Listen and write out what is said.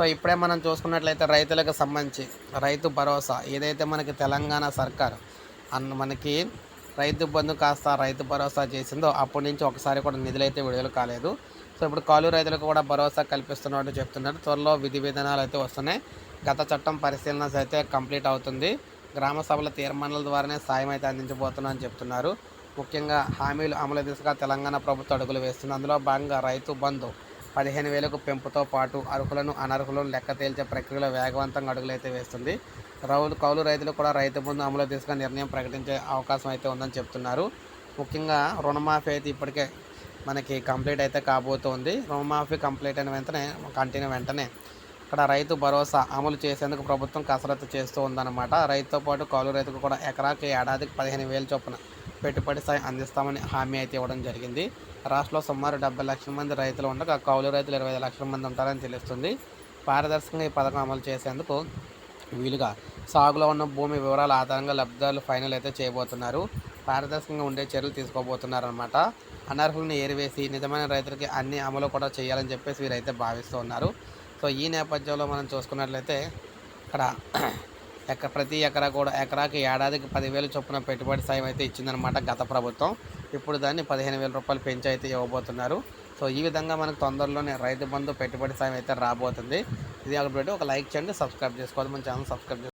So ఇప్పుడే మనం చూసుకున్నట్లయితే రైతులకు సంబంధించి రైతు భరోసా ఏదైతే మనకి తెలంగాణ సర్కార్ అన్న మనకి రైతు బంధు కాస్త రైతు భరోసా చేసిందో అప్పటి నుంచి ఒకసారి కూడా నిధులైతే విడుదల కాలేదు. సో ఇప్పుడు కాలు రైతులకు కూడా భరోసా కల్పిస్తున్నట్టు చెప్తున్నారు. త్వరలో విధి విధానాలు అయితే వస్తున్నాయి. గత చట్టం పరిశీలన అయితే కంప్లీట్ అవుతుంది. గ్రామ సభల తీర్మానాల ద్వారానే సాయం అయితే అందించబోతున్నా అని చెప్తున్నారు. ముఖ్యంగా హామీలు అమలు దిశగా తెలంగాణ ప్రభుత్వం అడుగులు వేస్తుంది. అందులో భాగంగా రైతు బంధు పదిహేను వేలకు పెంపుతో పాటు అర్హులను అనర్హులను లెక్క తేల్చే ప్రక్రియలో వేగవంతంగా అడుగులైతే వేస్తుంది. రౌలు కౌలు రైతులు కూడా రైతు బంధు అమలు తీసుకుని నిర్ణయం ప్రకటించే అవకాశం అయితే ఉందని చెప్తున్నారు. ముఖ్యంగా రుణమాఫీ అయితే ఇప్పటికే మనకి కంప్లీట్ అయితే కాబోతోంది. రుణమాఫీ కంప్లీట్ అయిన వెంటనే కంటిన్యూ వెంటనే ఇక్కడ రైతు భరోసా అమలు చేసేందుకు ప్రభుత్వం కసరత్తు చేస్తూ ఉందన్నమాట రైతుతో పాటు కౌలు రైతుకు కూడా ఎకరాకి ఏడాదికి పదిహేను వేలు చొప్పున పెట్టుబడి సాయం అందిస్తామని హామీ అయితే ఇవ్వడం జరిగింది. రాష్ట్రంలో సుమారు డెబ్బై లక్షల మంది రైతులు ఉండగా కౌలు రైతులు ఇరవై ఐదు లక్షల మంది ఉంటారని తెలుస్తుంది. పారదర్శకంగా ఈ పథకం అమలు చేసేందుకు వీలుగా సాగులో ఉన్న భూమి వివరాల ఆధారంగా లబ్ధిదారులు ఫైనల్ అయితే చేయబోతున్నారు. పారదర్శకంగా ఉండే చర్యలు తీసుకోబోతున్నారు అనమాట అనర్హులను ఏరివేసి నిజమైన రైతులకి అన్ని అమలు కూడా చేయాలని చెప్పేసి వీరైతే భావిస్తూ ఉన్నారు. సో ఈ నేపథ్యంలో మనం చూసుకున్నట్లయితే ఇక్కడ ఎక్కడ ప్రతి ఎకరా కూడా ఎకరాకి ఏడాదికి పదివేలు చొప్పున పెట్టుబడి సాయం అయితే ఇచ్చిందనమాట గత ప్రభుత్వం. ఇప్పుడు దాన్ని పదిహేను వేల రూపాయలు పెంచి అయితే ఇవ్వబోతున్నారు. సో ఈ విధంగా మనకు తొందరలోనే రైతు బంధు పెట్టుబడి సాయం అయితే రాబోతుంది. ఇది ఒకటి ఒక లైక్ చేయండి సబ్స్క్రైబ్ చేసుకోవాలి. మన ఛానల్ సబ్స్క్రైబ్